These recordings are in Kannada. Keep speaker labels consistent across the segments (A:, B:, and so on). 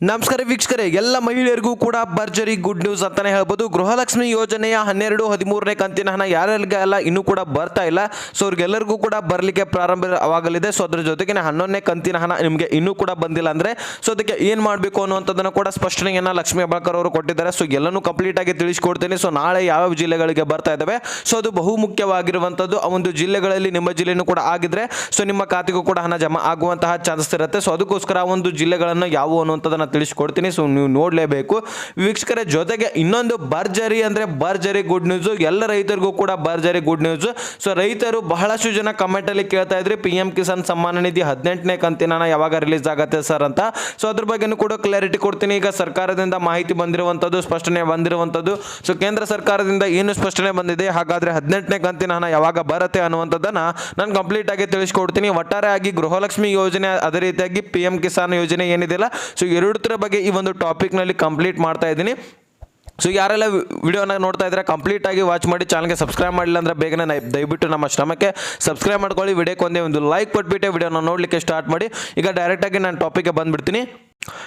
A: ನಮಸ್ಕಾರ ವೀಕ್ಷಕರೇ, ಎಲ್ಲ ಮಹಿಳೆಯರಿಗೂ ಕೂಡ ಭರ್ಜರಿ ಗುಡ್ ನ್ಯೂಸ್ ಅಂತಾನೆ ಹೇಳ್ಬೋದು. ಗೃಹಲಕ್ಷ್ಮಿ ಯೋಜನೆಯ ಹನ್ನೆರಡು, ಹದಿಮೂರನೇ ಕಂತಿನ ಹಣ ಯಾರಿಗೆಲ್ಲ ಇನ್ನೂ ಕೂಡ ಬರ್ತಾ ಇಲ್ಲ. ಸೊ ಅವ್ರಿಗೆಲ್ಲರಿಗೂ ಕೂಡ ಬರಲಿಕ್ಕೆ ಪ್ರಾರಂಭವಾಗಲಿದೆ ಸೊ ಅದ್ರ ಜೊತೆಗೆ ಹನ್ನೊಂದನೇ ಕಂತಿನ ಹಣ ನಿಮಗೆ ಇನ್ನೂ ಕೂಡ ಬಂದಿಲ್ಲ ಅಂದರೆ ಸೊ ಅದಕ್ಕೆ ಏನು ಮಾಡಬೇಕು ಅನ್ನುವಂಥದ್ದನ್ನು ಕೂಡ ಸ್ಪಷ್ಟನೆಯನ್ನು ಲಕ್ಷ್ಮೀ ಅಬಾಕರ್ ಅವರು ಕೊಟ್ಟಿದ್ದಾರೆ. ಸೊ ಎಲ್ಲನೂ ಕಂಪ್ಲೀಟ್ ಆಗಿ ತಿಳಿಸ್ಕೊಡ್ತೀನಿ. ಸೊ ನಾಳೆ ಯಾವ ಜಿಲ್ಲೆಗಳಿಗೆ ಬರ್ತಾ ಇದ್ದಾವೆ? ಸೊ ಅದು ಬಹು ಮುಖ್ಯವಾಗಿರುವಂಥದ್ದು. ಆ ಒಂದು ಜಿಲ್ಲೆಗಳಲ್ಲಿ ನಿಮ್ಮ ಜಿಲ್ಲೆಯೂ ಕೂಡ ಆಗಿದ್ರೆ ಸೊ ನಿಮ್ಮ ಖಾತೆಗೂ ಕೂಡ ಹಣ ಜಮಾ ಆಗುವಂತಹ ಚಾನ್ಸಸ್ ಇರುತ್ತೆ. ಸೊ ಅದಕ್ಕೋಸ್ಕರ ಆ ಒಂದು ಜಿಲ್ಲೆಗಳನ್ನು ಯಾವುವು ಅನ್ನುವಂಥದ್ದನ್ನು ತಿಳಿಸ್ಕೊಡ್ತೀನಿ. ಸೊ ನೀವು ನೋಡಲೇಬೇಕು. ವೀಕ್ಷಕರ, ಜೊತೆಗೆ ಇನ್ನೊಂದು ಭರ್ಜರಿ ಅಂದರೆ ಭರ್ಜರಿ ಗುಡ್ ನ್ಯೂಸು ಎಲ್ಲ ರೈತರಿಗೂ ಕೂಡ ಭರ್ಜರಿ ಗುಡ್ ನ್ಯೂಸು ಸೊ ರೈತರು ಬಹಳಷ್ಟು ಜನ ಕಮೆಂಟಲ್ಲಿ ಕೇಳ್ತಾ ಇದ್ರಿ. ಪಿ ಎಂ ಕಿಸಾನ್ ಸಮ್ಮಾನ ನಿಧಿ ಹದಿನೆಂಟನೇ ಕಂತಿನ ಯಾವಾಗ ರಿಲೀಸ್ ಆಗುತ್ತೆ ಸರ್ ಅಂತ. ಸೊ ಅದ್ರ ಬಗ್ಗೆನೂ ಕೂಡ ಕ್ಲಾರಿಟಿ ಕೊಡ್ತೀನಿ. ಈಗ ಸರ್ಕಾರದಿಂದ ಮಾಹಿತಿ ಬಂದಿರುವಂಥದ್ದು ಸ್ಪಷ್ಟನೆ ಬಂದಿರುವಂಥದ್ದು ಸೊ ಕೇಂದ್ರ ಸರ್ಕಾರದಿಂದ ಏನು ಸ್ಪಷ್ಟನೆ ಬಂದಿದೆ? ಹಾಗಾದ್ರೆ ಹದಿನೆಂಟನೇ ಕಂತಿನ ಹಣ ಯಾವಾಗ ಬರುತ್ತೆ ಅನ್ನುವಂಥದ್ದನ್ನು ನಾನು ಕಂಪ್ಲೀಟ್ ಆಗಿ ತಿಳಿಸ್ಕೊಡ್ತೀನಿ. ಒಟ್ಟಾರೆ ಆಗಿ ಗೃಹಲಕ್ಷ್ಮಿ ಯೋಜನೆ ಅದೇ ರೀತಿಯಾಗಿ ಪಿ ಎಂ ಕಿಸಾನ್ ಯೋಜನೆ ಏನಿದೆಯಲ್ಲ ಸೊ ಎರಡರ ಬಗ್ಗೆ ಈ ಒಂದು ಟಾಪಿಕ್ನಲ್ಲಿ ಕಂಪ್ಲೀಟ್ ಮಾಡ್ತಾ ಇದ್ದೀನಿ. ಸೊ ಯಾರೆಲ್ಲ ವಿಡಿಯೋನ ನೋಡ್ತಾ ಇದ್ರೆ ಕಂಪ್ಲೀಟ್ ಆಗಿ ವಾಚ್ ಮಾಡಿ ಚಾನಲ್ಗೆ ಸಬ್ಸ್ಕ್ರೈಬ್ ಮಾಡಿಲ್ಲ ಅಂದ್ರೆ ಬೇಗನೆ ದಯವಿಟ್ಟು ನಮ್ಮ ಶ್ರಮಕ್ಕೆ ಸಬ್ಸ್ಕ್ರೈಬ್ ಮಾಡ್ಕೊಳ್ಳಿ. ವಿಡಿಯೋಕ್ಕೆ ಒಂದೇ ಒಂದು ಲೈಕ್ ಕೊಟ್ಬಿಟ್ಟೆ ವಿಡಿಯೋನ ನೋಡಲಿಕ್ಕೆ ಸ್ಟಾರ್ಟ್ ಮಾಡಿ. ಈಗ ಡೈರೆಕ್ಟಾಗಿ ನಾನು ಟಾಪಿಕ್ಗೆ ಬಂದ್ಬಿಡ್ತೀನಿ.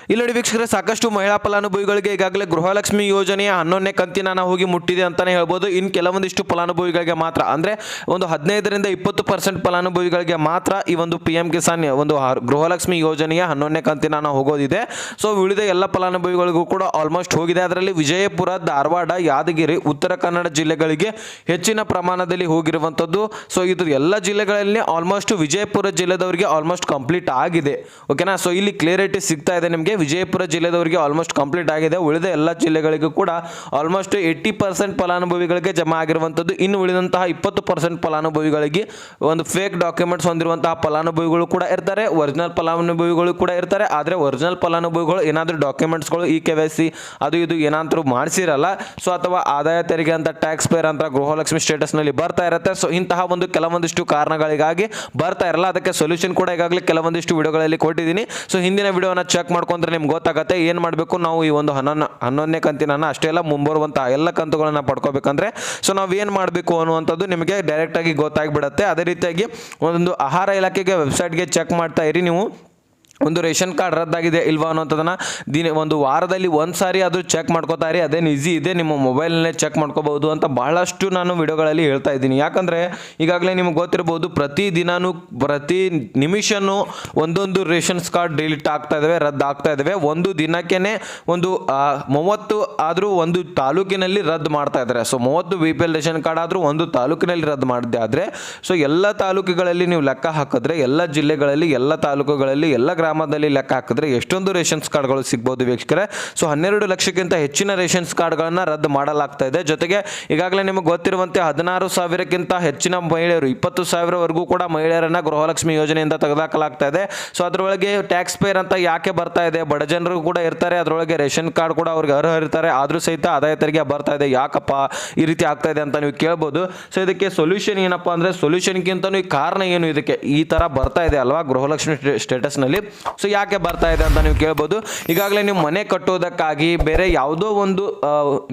A: ಇಲ್ಲಿ ನೋಡಿ ವೀಕ್ಷಕರೇ, ಸಾಕಷ್ಟು ಮಹಿಳಾ ಫಲಾನುಭವಿಗಳಿಗೆ ಈಗಾಗಲೇ ಗೃಹಲಕ್ಷ್ಮಿ ಯೋಜನೆಯ ಹನ್ನೊಂದನೇ ಕಂತಿನ ಹಣ ಹೋಗಿ ಮುಟ್ಟಿದೆ ಅಂತಾನೆ ಹೇಳ್ಬೋದು. ಇನ್ನು ಕೆಲವೊಂದಿಷ್ಟು ಫಲಾನುಭವಿಗಳಿಗೆ ಮಾತ್ರ. ಅಂದರೆ ಒಂದು ಹದಿನೈದರಿಂದ ಇಪ್ಪತ್ತು ಪರ್ಸೆಂಟ್ ಫಲಾನುಭವಿಗಳಿಗೆ ಮಾತ್ರ ಈ ಒಂದು ಪಿ ಎಂ ಕಿಸಾನ್ ಒಂದು ಗೃಹಲಕ್ಷ್ಮಿ ಯೋಜನೆಯ ಹನ್ನೊಂದನೇ ಕಂತಿನ ಹಣ ಹೋಗೋದಿದೆ. ಸೊ ಉಳಿದ ಎಲ್ಲ ಫಲಾನುಭವಿಗಳಿಗೂ ಕೂಡ ಆಲ್ಮೋಸ್ಟ್ ಹೋಗಿದೆ. ಅದರಲ್ಲಿ ವಿಜಯಪುರ, ಧಾರವಾಡ, ಯಾದಗಿರಿ, ಉತ್ತರ ಕನ್ನಡ ಜಿಲ್ಲೆಗಳಿಗೆ ಹೆಚ್ಚಿನ ಪ್ರಮಾಣದಲ್ಲಿ ಹೋಗಿರುವಂಥದ್ದು. ಸೊ ಇದು ಎಲ್ಲ ಜಿಲ್ಲೆಗಳಲ್ಲಿ ಆಲ್ಮೋಸ್ಟ್ ವಿಜಯಪುರ ಜಿಲ್ಲೆದವರಿಗೆ ಆಲ್ಮೋಸ್ಟ್ ಕಂಪ್ಲೀಟ್ ಆಗಿದೆ. ಓಕೆನಾ ಸೊ ಇಲ್ಲಿ ಕ್ಲಿಯರಿಟಿ ಸಿಗ್ತಾ ಇದೆ ನಿಮಗೆ ವಿಜಯಪುರ ಜಿಲ್ಲೆದವರಿಗೆ ಆಲ್ಮೋಸ್ಟ್ ಕಂಪ್ಲೀಟ್ ಆಗಿದೆ. ಉಳಿದ ಎಲ್ಲ ಜಿಲ್ಲೆಗಳಿಗೂ ಕೂಡ ಆಲ್ಮೋಸ್ಟ್ ಏಯ್ಟಿ ಪರ್ಸೆಂಟ್ ಫಲಾನುಭವಿಗಳಿಗೆ ಜಮಾ ಆಗಿರುವಂಥದ್ದು. ಇನ್ನು ಉಳಿದಂತಹ ಇಪ್ಪತ್ತು ಪರ್ಸೆಂಟ್ ಫಲಾನುಭವಿಗಳಿಗೆ ಒಂದು ಫೇಕ್ ಡಾಕ್ಯುಮೆಂಟ್ಸ್ ಹೊಂದಿರುವಂತಹ ಫಲಾನುಭವಿಗಳು ಕೂಡ ಇರ್ತಾರೆ. ಒರಿಜಿನಲ್ ಫಲಾನುಭವಿಗಳು ಕೂಡ ಇರ್ತಾರೆ. ಆದರೆ ಒರಿಜಿನಲ್ ಫಲಾನುಭವಿಗಳು ಏನಾದರೂ ಡಾಕ್ಯುಮೆಂಟ್ಸ್ಗಳು ಇ ಕೆ ಸಿ ಅದು ಇದು ಏನಾದರೂ ಮಾಡಿಸಿರಲ್ಲ. ಸೊ ಅಥವಾ ಆದಾಯ ತೆರಿಗೆ ಅಂತ ಟ್ಯಾಕ್ಸ್ ಪೇರ್ ಅಂತ ಗೃಹಲಕ್ಷ್ಮಿ ಸ್ಟೇಟಸ್ನಲ್ಲಿ ಬರ್ತಾ ಇರುತ್ತೆ. ಸೊ ಇಂತಹ ಒಂದು ಕೆಲವೊಂದಿಷ್ಟು ಕಾರಣಗಳಿಗಾಗಿ ಬರ್ತಾ ಇರಲ್ಲ. ಅದಕ್ಕೆ ಸೊಲ್ಯೂಷನ್ ಕೂಡ ಈಗಾಗಲೇ ಕೆಲವೊಂದಿಷ್ಟು ವಿಡಿಯೋಗಳಲ್ಲಿ ಕೊಟ್ಟಿದ್ದೀನಿ. ಸೊ ಹಿಂದಿನ ವಿಡಿಯೋನ ಚೆಕ್ ಮಾಡ್ಕೊಂಡ್ರೆ ನಿಮ್ಗೆ ಗೊತ್ತಾಗುತ್ತೆ, ಏನು ಮಾಡಬೇಕು? ನಾವು ಈ ಒಂದು ಹನ್ನೊಂದು ಹನ್ನೊಂದನೇ ಕಂತಿನ ಅಷ್ಟೇ ಎಲ್ಲ ಮುಂಬರುವಂಥ ಎಲ್ಲ ಕಂತುಗಳನ್ನ ಪಡ್ಕೋಬೇಕಂದ್ರೆ ಸೊ ನಾವು ಏನು ಮಾಡಬೇಕು ಅನ್ನುವಂಥದ್ದು ನಿಮಗೆ ಡೈರೆಕ್ಟಾಗಿ ಗೊತ್ತಾಗ್ಬಿಡುತ್ತೆ. ಅದೇ ರೀತಿಯಾಗಿ ಒಂದು ಆಹಾರ ಇಲಾಖೆಗೆ ವೆಬ್ಸೈಟ್ಗೆ ಚೆಕ್ ಮಾಡ್ತಾ ಇರಿ ನೀವು. ಒಂದು ರೇಷನ್ ಕಾರ್ಡ್ ರದ್ದಾಗಿದೆ ಇಲ್ವಾ ಅನ್ನೋಂಥದ್ದನ್ನು ದಿನ ಒಂದು ವಾರದಲ್ಲಿ ಒಂದು ಸಾರಿ ಆದರೂ ಚೆಕ್ ಮಾಡ್ಕೋತಾ ಇರಿ. ಅದೇನು ಈಸಿ ಇದೆ, ನಿಮ್ಮ ಮೊಬೈಲ್ನಲ್ಲೇ ಚೆಕ್ ಮಾಡ್ಕೋಬಹುದು ಅಂತ ಬಹಳಷ್ಟು ನಾನು ವಿಡಿಯೋಗಳಲ್ಲಿ ಹೇಳ್ತಾ ಇದ್ದೀನಿ. ಯಾಕಂದರೆ ಈಗಾಗಲೇ ನಿಮ್ಗೆ ಗೊತ್ತಿರ್ಬೋದು, ಪ್ರತಿ ಪ್ರತಿ ನಿಮಿಷನೂ ಒಂದೊಂದು ರೇಷನ್ಸ್ ಕಾರ್ಡ್ ಡಿಲೀಟ್ ಆಗ್ತಾ ಇದ್ದಾವೆ ರದ್ದು ಆಗ್ತಾ ಇದ್ದಾವೆ ಒಂದು ದಿನಕ್ಕೇ ಒಂದು ಮೂವತ್ತು ಆದರೂ ಒಂದು ತಾಲೂಕಿನಲ್ಲಿ ರದ್ದು ಮಾಡ್ತಾ ಇದ್ದಾರೆ ಸೊ ಮೂವತ್ತು B P L ration card ಆದರೂ ಒಂದು ತಾಲೂಕಿನಲ್ಲಿ ರದ್ದು ಮಾಡಿದೆ ಆದರೆ ಸೊ ಎಲ್ಲ ತಾಲೂಕುಗಳಲ್ಲಿ ನೀವು ಲೆಕ್ಕ ಹಾಕಿದ್ರೆ, ಎಲ್ಲ ಜಿಲ್ಲೆಗಳಲ್ಲಿ, ಎಲ್ಲ ತಾಲೂಕುಗಳಲ್ಲಿ, ಎಲ್ಲ ಗ್ರಾಮದಲ್ಲಿ ಲೆಕ್ಕ ಹಾಕಿದ್ರೆ ಎಷ್ಟೊಂದು ರೇಷನ್ಸ್ ಕಾರ್ಡ್ಗಳು ಸಿಗ್ಬೋದು ವೀಕ್ಷಕರೇ. ಸೊ ಹನ್ನೆರಡು ಲಕ್ಷಕ್ಕಿಂತ ಹೆಚ್ಚಿನ ರೇಷನ್ಸ್ ಕಾರ್ಡ್ಗಳನ್ನು ರದ್ದು ಮಾಡಲಾಗ್ತಾ ಇದೆ. ಜೊತೆಗೆ ಈಗಾಗಲೇ ನಿಮಗೆ ಗೊತ್ತಿರುವಂತೆ ಹದಿನಾರು ಸಾವಿರಕ್ಕಿಂತ ಹೆಚ್ಚಿನ ಮಹಿಳೆಯರು, ಇಪ್ಪತ್ತು ಸಾವಿರವರೆಗೂ ಕೂಡ ಮಹಿಳೆಯರನ್ನ ಗೃಹಲಕ್ಷ್ಮಿ ಯೋಜನೆಯಿಂದ ತೆಗೆದಾಕಲಾಗ್ತಾ ಇದೆ. ಸೊ ಅದರೊಳಗೆ ಟ್ಯಾಕ್ಸ್ ಪೇರ್ ಅಂತ ಯಾಕೆ ಬರ್ತಾ ಇದೆ? ಬಡ ಜನರು ಕೂಡ ಇರ್ತಾರೆ, ಅದರೊಳಗೆ ರೇಷನ್ ಕಾರ್ಡ್ ಕೂಡ ಅವ್ರಿಗೆ ಅರ್ಹ ಇರ್ತಾರೆ ಆದರೂ ಸಹಿತ ಆದಾಯ ತೆರಿಗೆ ಬರ್ತಾ ಇದೆ. ಯಾಕಪ್ಪ ಈ ರೀತಿ ಆಗ್ತಾ ಇದೆ ಅಂತ ನೀವು ಕೇಳ್ಬೋದು. ಸೊ ಇದಕ್ಕೆ ಸೊಲ್ಯೂಷನ್ ಏನಪ್ಪ ಅಂದರೆ ಸೊಲ್ಯೂಷನ್ಗಿಂತ ಕಾರಣ ಏನು? ಇದಕ್ಕೆ ಈ ಥರ ಬರ್ತಾ ಇದೆ ಅಲ್ವಾ ಗೃಹಲಕ್ಷ್ಮಿ ಸ್ಟೇಟಸ್ನಲ್ಲಿ ಸೊ ಯಾಕೆ ಬರ್ತಾ ಇದೆ ಅಂತ ನೀವು ಕೇಳ್ಬೋದು. ಈಗಾಗಲೇ ನೀವು ಮನೆ ಕಟ್ಟೋದಕ್ಕಾಗಿ ಬೇರೆ ಯಾವುದೋ ಒಂದು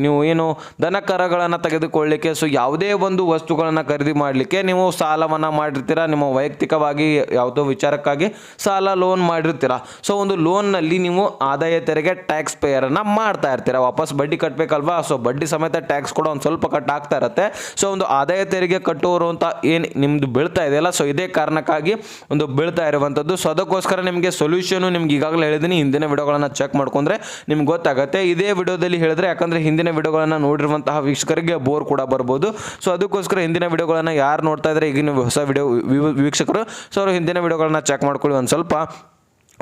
A: ನೀವು ಏನು ದನ ಕರಗಳನ್ನು ತೆಗೆದುಕೊಳ್ಳಲಿಕ್ಕೆ ಸೊ ಯಾವುದೇ ಒಂದು ವಸ್ತುಗಳನ್ನು ಖರೀದಿ ಮಾಡಲಿಕ್ಕೆ ನೀವು ಸಾಲವನ್ನು ಮಾಡಿರ್ತೀರಾ? ನಿಮ್ಮ ವೈಯಕ್ತಿಕವಾಗಿ ಯಾವುದೋ ವಿಚಾರಕ್ಕಾಗಿ ಸಾಲ ಲೋನ್ ಮಾಡಿರ್ತೀರಾ? ಸೊ ಒಂದು ಲೋನ್ನಲ್ಲಿ ನೀವು ಆದಾಯ ತೆರಿಗೆ ಟ್ಯಾಕ್ಸ್ ಪೇಯರನ್ನು ಮಾಡ್ತಾ ಇರ್ತೀರಾ? ವಾಪಸ್ ಬಡ್ಡಿ ಕಟ್ಟಬೇಕಲ್ವಾ ಸೊ ಬಡ್ಡಿ ಸಮೇತ ಟ್ಯಾಕ್ಸ್ ಕೂಡ ಒಂದು ಸ್ವಲ್ಪ ಕಟ್ ಆಗ್ತಾ ಇರುತ್ತೆ. ಸೊ ಒಂದು ಆದಾಯ ತೆರಿಗೆ ಕಟ್ಟುವರು ಅಂತ ಏನು ನಿಮ್ಮದು ಬೀಳ್ತಾ ಇದೆಯಲ್ಲ? ಸೊ ಇದೇ ಕಾರಣಕ್ಕಾಗಿ ಒಂದು ಬೀಳ್ತಾ ಇರುವಂಥದ್ದು. ಸೊ ಅದಕ್ಕೋಸ್ಕರ ನಿಮಗೆ ಸೊಲ್ಯೂಷನು ನಿಮ್ಗೆ ಈಗಾಗಲೇ ಹೇಳಿದ್ದೀನಿ ಹಿಂದಿನ ವಿಡಿಯೋಗಳನ್ನು ಚೆಕ್ ಮಾಡ್ಕೊಂಡ್ರೆ ನಿಮ್ಗೆ ಗೊತ್ತಾಗುತ್ತೆ. ಇದೇ ವಿಡಿಯೋದಲ್ಲಿ ಹೇಳಿದ್ರೆ ಯಾಕಂದರೆ ಹಿಂದಿನ ವಿಡಿಯೋಗಳನ್ನು ನೋಡಿರುವಂತಹ ವೀಕ್ಷಕರಿಗೆ ಬೋರ್ ಕೂಡ ಬರ್ಬೋದು. ಸೊ ಅದಕ್ಕೋಸ್ಕರ ಹಿಂದಿನ ವಿಡಿಯೋಗಳನ್ನು ಯಾರು ನೋಡ್ತಾ ಇದ್ದಾರೆ ಈಗಿನ ಹೊಸ ವಿಡಿಯೋ ವೀಕ್ಷಕರು, ಸೊ ಅವರು ಹಿಂದಿನ ವಿಡಿಯೋಗಳನ್ನು ಚೆಕ್ ಮಾಡ್ಕೊಳ್ಳಿ ಒಂದು ಸ್ವಲ್ಪ.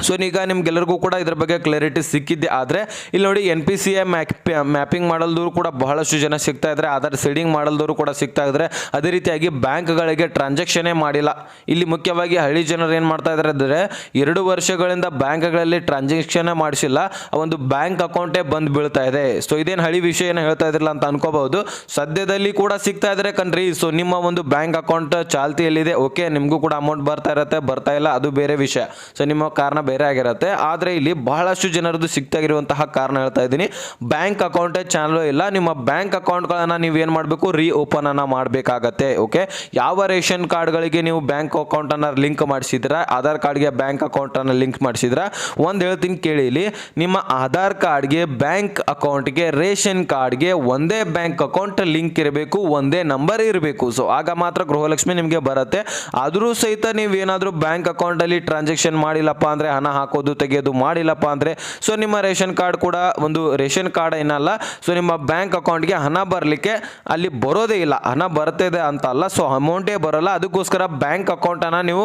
A: ಸೊ ಈಗ ನಿಮ್ಗೆಲ್ಲರಿಗೂ ಕೂಡ ಇದ್ರ ಬಗ್ಗೆ ಕ್ಲಾರಿಟಿ ಸಿಕ್ಕಿದ್ದೆ. ಆದರೆ, ಇಲ್ಲಿ ನೋಡಿ N P C A map mapping ಮಾಡಲ್ದವರು ಕೂಡ ಬಹಳಷ್ಟು ಜನ ಸಿಗ್ತಾ ಇದ್ದಾರೆ ಆಧಾರ್ ಸೀಡಿಂಗ್ ಮಾಡಲ್ದವರು ಕೂಡ ಸಿಗ್ತಾ ಇದ್ದಾರೆ ಅದೇ ರೀತಿಯಾಗಿ ಬ್ಯಾಂಕ್ಗಳಿಗೆ ಟ್ರಾನ್ಸಾಕ್ಷನೇ ಮಾಡಿಲ್ಲ. ಇಲ್ಲಿ ಮುಖ್ಯವಾಗಿ ಹಳ್ಳಿ ಜನರು ಏನು ಮಾಡ್ತಾ ಇದ್ದಾರೆ ಅಂದರೆ, ಎರಡು ವರ್ಷಗಳಿಂದ ಬ್ಯಾಂಕ್ಗಳಲ್ಲಿ ಟ್ರಾನ್ಸಾಕ್ಷನ್ ಮಾಡಿಸಿಲ್ಲ. ಒಂದು ಬ್ಯಾಂಕ್ ಅಕೌಂಟೇ ಬಂದು ಬೀಳ್ತಾ ಇದೆ. ಸೊ ಇದೇನು ಹಳಿ ವಿಷಯ ಏನು ಹೇಳ್ತಾ ಇದ್ರಲ್ಲ ಅಂತ ಅನ್ಕೋಬಹುದು. ಸದ್ಯದಲ್ಲಿ ಕೂಡ ಸಿಗ್ತಾ ಇದ್ದಾರೆ ಕಣ್ರಿ. ಸೊ ನಿಮ್ಮ ಒಂದು ಬ್ಯಾಂಕ್ ಅಕೌಂಟ್ ಚಾಲ್ತಿಯಲ್ಲಿದೆ. ಓಕೆ ನಿಮಗೂ ಕೂಡ ಅಮೌಂಟ್ ಬರ್ತಾ ಇರುತ್ತೆ, ಬರ್ತಾ ಇಲ್ಲ. ಅದು ಬೇರೆ ವಿಷಯ. ಸೊ ನಿಮ್ಮ ಕಾರಣ ಬೇರೆ ಆಗಿರುತ್ತೆ. ಆದರೆ ಇಲ್ಲಿ ಬಹಳಷ್ಟು ಜನರದ್ದು ಸಿಗ್ತಾಗಿರುವಂತಹ ಕಾರಣ ಹೇಳ್ತಾ ಇದ್ದೀನಿ. ಬ್ಯಾಂಕ್ ಅಕೌಂಟೇ ಚಾನಲ್ ಇಲ್ಲ. ನಿಮ್ಮ ಬ್ಯಾಂಕ್ ಅಕೌಂಟ್ಗಳನ್ನು ನೀವು ಏನು ಮಾಡಬೇಕು? ರೀ ಓಪನ್ ಅನ್ನ ಮಾಡಬೇಕಾಗತ್ತೆ, ಓಕೆ? ಯಾವ ರೇಷನ್ ಕಾರ್ಡ್ಗಳಿಗೆ ನೀವು ಬ್ಯಾಂಕ್ ಅಕೌಂಟನ್ನು ಲಿಂಕ್ ಮಾಡಿಸಿದ್ರ ಆಧಾರ್ ಕಾರ್ಡ್ಗೆ ಬ್ಯಾಂಕ್ ಅಕೌಂಟನ್ನು ಲಿಂಕ್ ಮಾಡಿಸಿದ್ರೆ ಒಂದು ಹೇಳ್ತೀನಿ ಕೇಳಿ ಇಲ್ಲಿ. ನಿಮ್ಮ ಆಧಾರ್ ಕಾರ್ಡ್ಗೆ ಬ್ಯಾಂಕ್ ಅಕೌಂಟ್ಗೆ ರೇಷನ್ ಕಾರ್ಡ್ಗೆ ಒಂದೇ ಬ್ಯಾಂಕ್ ಅಕೌಂಟ್ ಲಿಂಕ್ ಇರಬೇಕು, ಒಂದೇ ನಂಬರ್ ಇರಬೇಕು. ಸೊ, ಆಗ ಮಾತ್ರ ಗೃಹಲಕ್ಷ್ಮಿ ನಿಮಗೆ ಬರುತ್ತೆ. ಆದರೂ ಸಹಿತ ನೀವು ಏನಾದರೂ ಬ್ಯಾಂಕ್ ಅಕೌಂಟಲ್ಲಿ ಟ್ರಾನ್ಸಾಕ್ಷನ್ ಮಾಡಿಲ್ಲಪ್ಪ ಅಂದರೆ ಹಣ ಹಾಕೋದು, ತೆಗೆಯೋದು ಮಾಡಿಲ್ಲಪ್ಪ ಅಂದರೆ ಸೊ ನಿಮ್ಮ ರೇಷನ್ ಕಾರ್ಡ್ ಕೂಡ ಒಂದು ರೇಷನ್ ಕಾರ್ಡ್ ಏನಲ್ಲ ಸೊ ನಿಮ್ಮ ಬ್ಯಾಂಕ್ ಅಕೌಂಟ್ಗೆ ಹಣ ಬರಲಿಕ್ಕೆ ಅಲ್ಲಿ ಬರೋದೇ ಇಲ್ಲ. ಹಣ ಬರ್ತಿದೆ ಅಂತ ಅಲ್ಲ ಸೊ ಅಮೌಂಟೇ ಬರೋಲ್ಲ. ಅದಕ್ಕೋಸ್ಕರ ಬ್ಯಾಂಕ್ ಅಕೌಂಟನ್ನು ನೀವು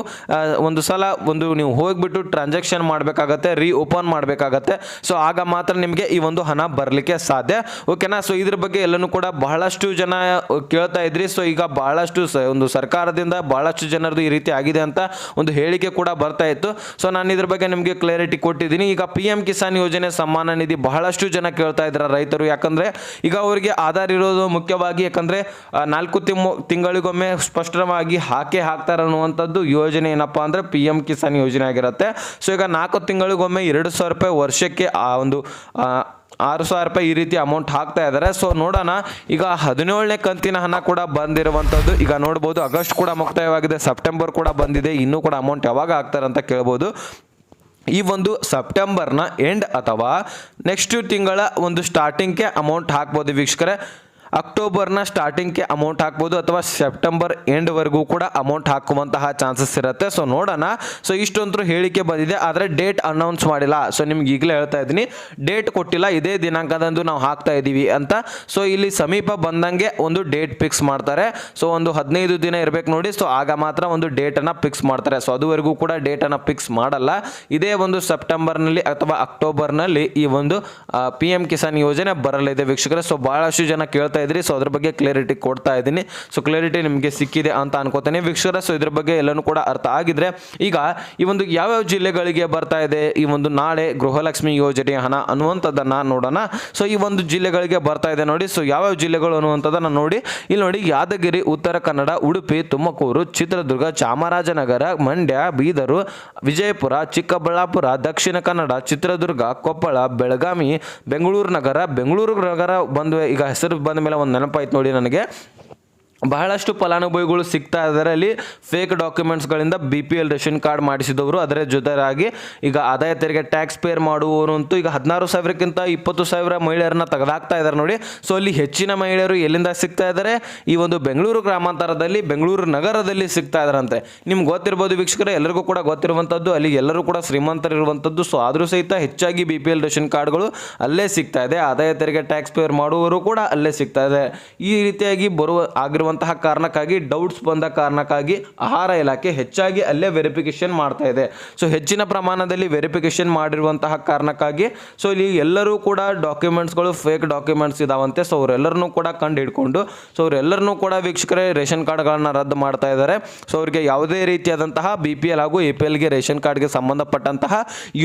A: ಒಂದು ಸಲ ಒಂದು ನೀವು ಹೋಗಿಬಿಟ್ಟು ಟ್ರಾನ್ಸಾಕ್ಷನ್ ಮಾಡಬೇಕಾಗತ್ತೆ ರೀ ಓಪನ್ ಮಾಡಬೇಕಾಗತ್ತೆ. ಸೊ ಆಗ ಮಾತ್ರ ನಿಮಗೆ ಈ ಒಂದು ಹಣ ಬರಲಿಕ್ಕೆ ಸಾಧ್ಯ. ಓಕೆನಾ ಸೊ ಇದ್ರ ಬಗ್ಗೆ ಎಲ್ಲನೂ ಕೂಡ ಬಹಳಷ್ಟು ಜನ ಕೇಳ್ತಾ ಇದ್ರಿ. ಸೊ ಈಗ ಬಹಳಷ್ಟು ಒಂದು ಸರ್ಕಾರದಿಂದ ಬಹಳಷ್ಟು ಜನರದು ಈ ರೀತಿ ಆಗಿದೆ ಅಂತ ಒಂದು ಹೇಳಿಕೆ ಕೂಡ ಬರ್ತಾ ಇತ್ತು. ಸೊ ನಾನು ಇದ್ರ ಬಗ್ಗೆ ನಿಮಗೆ ಕ್ಲಾರಿಟಿ ಕೊಟ್ಟಿದ್ದೀನಿ. ಈಗ ಪಿ ಎಂ ಕಿಸಾನ್ ಯೋಜನೆ ಸಮ್ಮಾನ ನಿಧಿ ಬಹಳಷ್ಟು ಜನ ಕೇಳ್ತಾ ಇದ್ದಾರೆ ರೈತರು. ಯಾಕಂದರೆ ಈಗ ಅವರಿಗೆ ಆಧಾರ್ ಇರೋದು ಮುಖ್ಯವಾಗಿ ಯಾಕಂದರೆ ನಾಲ್ಕು ತಿಂಗು, ತಿಂಗಳಿಗೊಮ್ಮೆ ಸ್ಪಷ್ಟವಾಗಿ ಹಾಕೇ ಹಾಕ್ತಾರೆ ಅನ್ನುವಂಥದ್ದು ಯೋಜನೆ ಏನಪ್ಪ ಅಂದ್ರೆ ಪಿ ಎಂ ಕಿಸಾನ್ ಯೋಜನೆ ಆಗಿರುತ್ತೆ. ಸೊ ಈಗ ನಾಲ್ಕು ತಿಂಗಳಿಗೊಮ್ಮೆ ಎರಡು ಸಾವಿರ ರೂಪಾಯಿ ವರ್ಷಕ್ಕೆ, ಆ, ಒಂದು ಆರು ಸಾವಿರ ರೂಪಾಯಿ ಈ ರೀತಿ ಅಮೌಂಟ್ ಹಾಕ್ತಾ ಇದ್ದಾರೆ. ಸೊ ನೋಡೋಣ. ಈಗ ಹದಿನೇಳನೇ ಕಂತಿನ ಹಣ ಕೂಡ ಬಂದಿರುವಂಥದ್ದು. ಈಗ ನೋಡ್ಬೋದು, ಆಗಸ್ಟ್ ಕೂಡ ಮುಕ್ತಾಯವಾಗಿದೆ. ಸೆಪ್ಟೆಂಬರ್ ಕೂಡ ಬಂದಿದೆ. ಇನ್ನೂ ಕೂಡ ಅಮೌಂಟ್ ಯಾವಾಗ ಹಾಕ್ತಾರೆ ಅಂತ ಕೇಳ್ಬೋದು. ಈ ಒಂದು ಸೆಪ್ಟೆಂಬರ್ನ ಎಂಡ್ ಅಥವಾ ನೆಕ್ಸ್ಟ್ ತಿಂಗಳ ಒಂದು ಸ್ಟಾರ್ಟಿಂಗ್ಗೆ ಅಮೌಂಟ್ ಹಾಕ್ಬೋದು ವೀಕ್ಷಕರೇ. ಅಕ್ಟೋಬರ್ನ ಸ್ಟಾರ್ಟಿಂಗ್ಗೆ ಅಮೌಂಟ್ ಹಾಕ್ಬೋದು ಅಥವಾ ಸೆಪ್ಟೆಂಬರ್ ಎಂಡ್ವರೆಗೂ ಕೂಡ ಅಮೌಂಟ್ ಹಾಕುವಂತಹ ಚಾನ್ಸಸ್ ಇರುತ್ತೆ. ಸೊ ನೋಡೋಣ. ಸೊ ಇಷ್ಟೊಂದು ಹೇಳಿಕೆ ಬಂದಿದೆ, ಆದರೆ ಡೇಟ್ ಅನೌನ್ಸ್ ಮಾಡಿಲ್ಲ. ಸೊ ನಿಮ್ಗೆ ಈಗಲೇ ಹೇಳ್ತಾ ಇದ್ದೀನಿ. ಡೇಟ್ ಕೊಟ್ಟಿಲ್ಲ, ಇದೇ ದಿನಾಂಕದಂದು ನಾವು ಹಾಕ್ತಾ ಇದ್ದೀವಿ ಅಂತ. ಸೊ ಇಲ್ಲಿ ಸಮೀಪ ಬಂದಂಗೆ ಒಂದು ಡೇಟ್ ಫಿಕ್ಸ್ ಮಾಡ್ತಾರೆ. ಸೊ ಒಂದು ಹದಿನೈದು ದಿನ ಇರಬೇಕು ನೋಡಿ. ಸೊ ಆಗ ಮಾತ್ರ ಒಂದು ಡೇಟನ್ನು ಫಿಕ್ಸ್ ಮಾಡ್ತಾರೆ. ಸೊ ಅದುವರೆಗೂ ಕೂಡ ಡೇಟನ್ನು ಫಿಕ್ಸ್ ಮಾಡಲ್ಲ. ಇದೇ ಒಂದು ಸೆಪ್ಟೆಂಬರ್ನಲ್ಲಿ ಅಥವಾ ಅಕ್ಟೋಬರ್ನಲ್ಲಿ ಈ ಒಂದು ಪಿ ಎಂ ಕಿಸಾನ್ ಯೋಜನೆ ಬರಲಿದೆ ವೀಕ್ಷಕರೇ. ಸೊ ಭಾಳಷ್ಟು ಜನ ಕೇಳ್ತಾ ಇದ್ರಿ. ಸೊ ಅದ್ರ ಬಗ್ಗೆ ಕ್ಲಾರಿಟಿ ಕೊಡ್ತಾ ಇದ್ದೀನಿ. ಸೊ ಕ್ಲಾರಿಟಿ ನಿಮಗೆ ಸಿಕ್ಕಿದೆ ಅಂತ ಅನ್ಕೋತೇನೆ. ವೀಕ್ಷಕರ ಸೊ ಇದ್ರ ಬಗ್ಗೆ ಎಲ್ಲನೂ ಕೂಡ ಅರ್ಥ ಆಗಿದ್ರೆ, ಈಗ ಈ ಒಂದು ಯಾವ್ಯಾವ ಜಿಲ್ಲೆಗಳಿಗೆ ಬರ್ತಾ ಇದೆ, ಈ ಒಂದು ನಾಳೆ ಗೃಹಲಕ್ಷ್ಮಿ ಯೋಜನೆಯ ಹಣ ಅನ್ನುವಂಥದ್ದನ್ನ ನೋಡೋಣ. ಸೊ ಈ ಒಂದು ಜಿಲ್ಲೆಗಳಿಗೆ ಬರ್ತಾ ಇದೆ ನೋಡಿ. ಸೊ ಯಾವ್ಯಾವ ಜಿಲ್ಲೆಗಳು ಅನ್ನುವಂಥದ್ದನ್ನ ನೋಡಿ. ಇಲ್ಲಿ ನೋಡಿ, ಯಾದಗಿರಿ, ಉತ್ತರ ಕನ್ನಡ, ಉಡುಪಿ, ತುಮಕೂರು, ಚಿತ್ರದುರ್ಗ, ಚಾಮರಾಜನಗರ, ಮಂಡ್ಯ, ಬೀದರು, ವಿಜಯಪುರ, ಚಿಕ್ಕಬಳ್ಳಾಪುರ, ದಕ್ಷಿಣ ಕನ್ನಡ, ಚಿತ್ರದುರ್ಗ, ಕೊಪ್ಪಳ, ಬೆಳಗಾವಿ, ಬೆಂಗಳೂರು ನಗರ ಬೆಂಗಳೂರು ನಗರ ಬಂದು ಈಗ ಹೆಸರು ಬಂದ ಒಂದು ನೆನಪಾಯ್ತು ನೋಡಿ ನನಗೆ. ಬಹಳಷ್ಟು ಫಲಾನುಭವಿಗಳು ಸಿಗ್ತಾ ಇದ್ದಾರೆ ಅಲ್ಲಿ fake ಡಾಕ್ಯುಮೆಂಟ್ಸ್ಗಳಿಂದ B P L ration card ಮಾಡಿಸಿದವರು. ಅದರ ಜೊತೆಯಾಗಿ ಈಗ ಆದಾಯ ತೆರಿಗೆ ಟ್ಯಾಕ್ಸ್ ಪೇರ್ ಮಾಡುವವರು ಅಂತೂ ಈಗ ಹದಿನಾರು ಸಾವಿರಕ್ಕಿಂತ ಇಪ್ಪತ್ತು ಸಾವಿರ ಮಹಿಳೆಯರನ್ನ ತೆಗೆದಾಕ್ತಾ ಇದ್ದಾರೆ ನೋಡಿ. ಸೊ ಅಲ್ಲಿ ಹೆಚ್ಚಿನ ಮಹಿಳೆಯರು ಎಲ್ಲಿಂದ ಸಿಗ್ತಾ ಇದ್ದಾರೆ? ಈ ಒಂದು ಬೆಂಗಳೂರು ಗ್ರಾಮಾಂತರದಲ್ಲಿ, ಬೆಂಗಳೂರು ನಗರದಲ್ಲಿ ಸಿಗ್ತಾ ಇದ್ದಾರಂತೆ. ನಿಮ್ಗೆ ಗೊತ್ತಿರ್ಬೋದು ವೀಕ್ಷಕರೇ ಎಲ್ಲರಿಗೂ ಕೂಡ ಗೊತ್ತಿರುವಂಥದ್ದು, ಅಲ್ಲಿ ಎಲ್ಲರೂ ಕೂಡ ಶ್ರೀಮಂತರಿರುವಂಥದ್ದು. ಸೊ ಆದರೂ ಸಹಿತ ಹೆಚ್ಚಾಗಿ ಬಿ ಪಿ ಎಲ್ ರೇಷನ್ ಕಾರ್ಡ್ಗಳು ಅಲ್ಲೇ ಸಿಗ್ತಾ ಇದೆ. ಆದಾಯ ತೆರಿಗೆ ಟ್ಯಾಕ್ಸ್ ಪೇರ್ ಮಾಡುವವರು ಕೂಡ ಅಲ್ಲೇ ಸಿಗ್ತಾ ಇದೆ. ಈ ರೀತಿಯಾಗಿ ಬರುವ ಆಗಿರುವಂತಹ ಕಾರಣಕ್ಕಾಗಿ ಡೌಟ್ಸ್ ಬಂದ ಕಾರಣಕ್ಕಾಗಿ ಆಹಾರ ಇಲಾಖೆ ಹೆಚ್ಚಾಗಿ ಅಲ್ಲೇ ವೆರಿಫಿಕೇಶನ್ ಮಾಡ್ತಾ ಇದೆ. ಸೊ ಹೆಚ್ಚಿನ ಪ್ರಮಾಣದಲ್ಲಿ ವೆರಿಫಿಕೇಶನ್ ಮಾಡಿರುವಂತಹ ಕಾರಣಕ್ಕಾಗಿ ಸೊ ಇಲ್ಲಿ ಎಲ್ಲರೂ ಕೂಡ ಡಾಕ್ಯುಮೆಂಟ್ಸ್ಗಳು ಫೇಕ್ ಡಾಕ್ಯುಮೆಂಟ್ಸ್ ಇದಾವಂತೆ. ಸೊ ಅವರೆಲ್ಲರನ್ನೂ ಕೂಡ ಕಂಡು ಹಿಡ್ಕೊಂಡು ಸೊ ಅವರೆಲ್ಲರನ್ನೂ ಕೂಡ ವೀಕ್ಷಕರೇ ರೇಷನ್ ಕಾರ್ಡ್ಗಳನ್ನು ರದ್ದು ಮಾಡ್ತಾ ಇದ್ದಾರೆ. ಸೊ ಅವರಿಗೆ ಯಾವುದೇ ರೀತಿಯಾದಂತಹ ಬಿ ಪಿ ಎಲ್ ಹಾಗೂ ಎ ಪಿ ಎಲ್ಗೆ ರೇಷನ್ ಕಾರ್ಡ್ಗೆ ಸಂಬಂಧಪಟ್ಟಂತಹ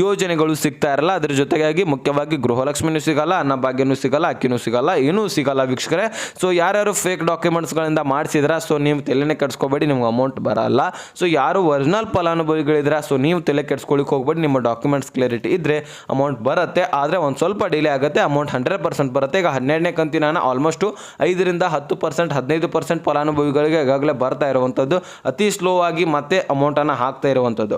A: ಯೋಜನೆಗಳು ಸಿಗ್ತಾ ಇರಲ್ಲ. ಅದರ ಜೊತೆಗಾಗಿ ಮುಖ್ಯವಾಗಿ ಗೃಹಲಕ್ಷ್ಮಿನೂ ಸಿಗಲ್ಲ, ಅನ್ನಭಾಗ್ಯನೂ ಸಿಗಲ್ಲ, ಅಕ್ಕಿನೂ ಸಿಗಲ್ಲ, ಏನೂ ಸಿಗಲ್ಲ ವೀಕ್ಷಕರೇ. ಸೊ ಯಾರ್ಯಾರು ಫೇಕ್ ಡಾಕ್ಯುಮೆಂಟ್ಸ್ಗಳಿಂದ ಮಾಡಿಸಿದ್ರ? ಸೊ ನೀವು ತಲೆನೇ ಕೆಡ್ಸ್ಕೊಬೇಡಿ, ನಿಮ್ಗೆ ಅಮೌಂಟ್ ಬರಲ್ಲ. ಸೊ ಯಾರು ಒರಿಜಿನಲ್ ಫಲಾನುಭವಿಗಳಿದ್ರೆ? ಸೊ ನೀವು ತಲೆ ಕೆಡ್ಸ್ಕೊಳಿಕ್ ಹೋಗ್ಬೇಡಿ, ನಿಮ್ಮ ಡಾಕ್ಯುಮೆಂಟ್ಸ್ ಕ್ಲಾರಿಟಿ ಇದ್ದರೆ ಅಮೌಂಟ್ ಬರುತ್ತೆ. ಆದರೆ ಒಂದು ಸ್ವಲ್ಪ ಡಿಲೇ ಆಗುತ್ತೆ ಅಮೌಂಟ್ ಹಂಡ್ರೆಡ್ ಪರ್ಸೆಂಟ್ ಬರುತ್ತೆ. ಈಗ ಹನ್ನೆರಡನೇ ಕಂತಿನ ಆಲ್ಮೋಸ್ಟು ಐದರಿಂದ ಹತ್ತು ಪರ್ಸೆಂಟ್ ಹದಿನೈದು ಪರ್ಸೆಂಟ್ ಫಲಾನುಭವಿಗಳಿಗೆ ಈಗಾಗಲೇ ಬರ್ತಾ ಇರುವಂಥದ್ದು ಅತಿ ಸ್ಲೋ ಆಗಿ ಮತ್ತೆ ಅಮೌಂಟನ್ನು ಹಾಕ್ತಾ ಇರುವಂಥದ್ದು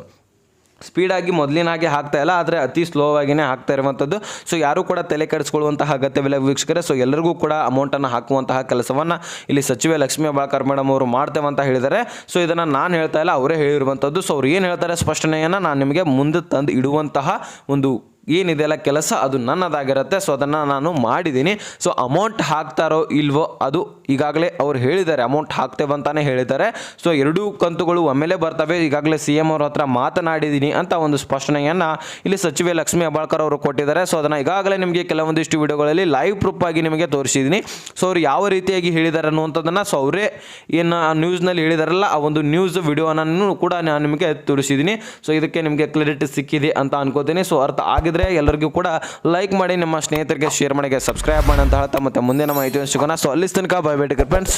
A: ಸ್ಪೀಡಾಗಿ ಮೊದಲಿನಾಗೆ ಹಾಕ್ತಾ ಇಲ್ಲ, ಆದರೆ ಅತಿ ಸ್ಲೋ ಆಗಿನೇ ಹಾಕ್ತಾ ಇರುವಂಥದ್ದು ಸೊ ಯಾರು ಕೂಡ ತಲೆ ಕೆಡಿಸ್ಕೊಳ್ಳುವಂತಹ ಅಗತ್ಯವಿಲ್ಲ ವೀಕ್ಷಕರೇ. ಸೊ ಎಲ್ಲರಿಗೂ ಕೂಡ ಅಮೌಂಟನ್ನು ಹಾಕುವಂತಹ ಕೆಲಸವನ್ನು ಇಲ್ಲಿ ಸಚಿವೆ ಲಕ್ಷ್ಮೀ ಬಾಳ್ಕರ್ ಮೇಡಮ್ ಅವರು ಮಾಡ್ತೇವೆ ಅಂತ ಹೇಳಿದ್ದಾರೆ. ಸೊ ಇದನ್ನು ನಾನು ಹೇಳ್ತಾ ಇಲ್ಲ, ಅವರೇ ಹೇಳಿರುವಂಥದ್ದು ಸೊ ಅವ್ರು ಏನು ಹೇಳ್ತಾರೆ ಸ್ಪಷ್ಟನೆಯನ್ನು ನಾನು ನಿಮಗೆ ಮುಂದೆ ತಂದು ಇಡುವಂತಹ ಒಂದು ಏನಿದೆಯಲ್ಲ ಕೆಲಸ, ಅದು ನನ್ನದಾಗಿರುತ್ತೆ ಸೊ ಅದನ್ನು ನಾನು ಮಾಡಿದ್ದೀನಿ. ಸೊ ಅಮೌಂಟ್ ಹಾಕ್ತಾರೋ ಇಲ್ವೋ ಅದು ಈಗಾಗಲೇ ಅವ್ರು ಹೇಳಿದ್ದಾರೆ ಅಮೌಂಟ್ ಹಾಕ್ತೇವೆ ಅಂತಾನೆ ಹೇಳಿದ್ದಾರೆ. ಸೊ ಎರಡೂ ಕಂತುಗಳು ಒಮ್ಮೆಲೆ ಬರ್ತವೆ, ಈಗಾಗಲೇ ಸಿ ಎಂ ಅವ್ರ ಹತ್ರ ಮಾತನಾಡಿದ್ದೀನಿ ಅಂತ ಒಂದು ಸ್ಪಷ್ಟನೆಯನ್ನು ಇಲ್ಲಿ ಸಚಿವೆ ಲಕ್ಷ್ಮಿ ಅಬಾಳ್ಕರ್ ಅವರು ಕೊಟ್ಟಿದ್ದಾರೆ. ಸೊ ಅದನ್ನು ಈಗಾಗಲೇ ನಿಮಗೆ ಕೆಲವೊಂದಿಷ್ಟು ವಿಡಿಯೋಗಳಲ್ಲಿ ಲೈವ್ ಪ್ರೂಫ್ ಆಗಿ ನಿಮಗೆ ತೋರಿಸಿದ್ದೀನಿ. ಸೊ ಅವ್ರು ಯಾವ ರೀತಿಯಾಗಿ ಹೇಳಿದ್ದಾರೆ ಅನ್ನುವಂಥದ್ದನ್ನು ಸೊ ಅವರೇ ಏನು ನ್ಯೂಸ್ನಲ್ಲಿ ಹೇಳಿದಾರಲ್ಲ, ಆ ಒಂದು ನ್ಯೂಸ್ ವಿಡಿಯೋನನ್ನು ಕೂಡ ನಾನು ನಿಮಗೆ ತೋರಿಸಿದ್ದೀನಿ. ಸೊ ಇದಕ್ಕೆ ನಿಮಗೆ ಕ್ಲಾರಿಟಿ ಸಿಕ್ಕಿದೆ ಅಂತ ಅನ್ಕೋತೀನಿ. ಸೊ ಅರ್ಥ ಎಲ್ಲರಿಗೂ ಕೂಡ ಲೈಕ್ ಮಾಡಿ, ನಿಮ್ಮ ಸ್ನೇಹಿತರಿಗೆ ಶೇರ್ ಮಾಡಿ ಸಬ್ಸ್ಕ್ರೈಬ್ ಮಾಡಿ ಅಂತ ಹೇಳ್ತಾ ಮತ್ತೆ ಮುಂದಿನ ಮಾಹಿತಿ ಸಿಗೋಣ. ಸೊ ಅಲ್ಲಿ ತನಕ ಬೈ ಫ್ರೆಂಡ್ಸ್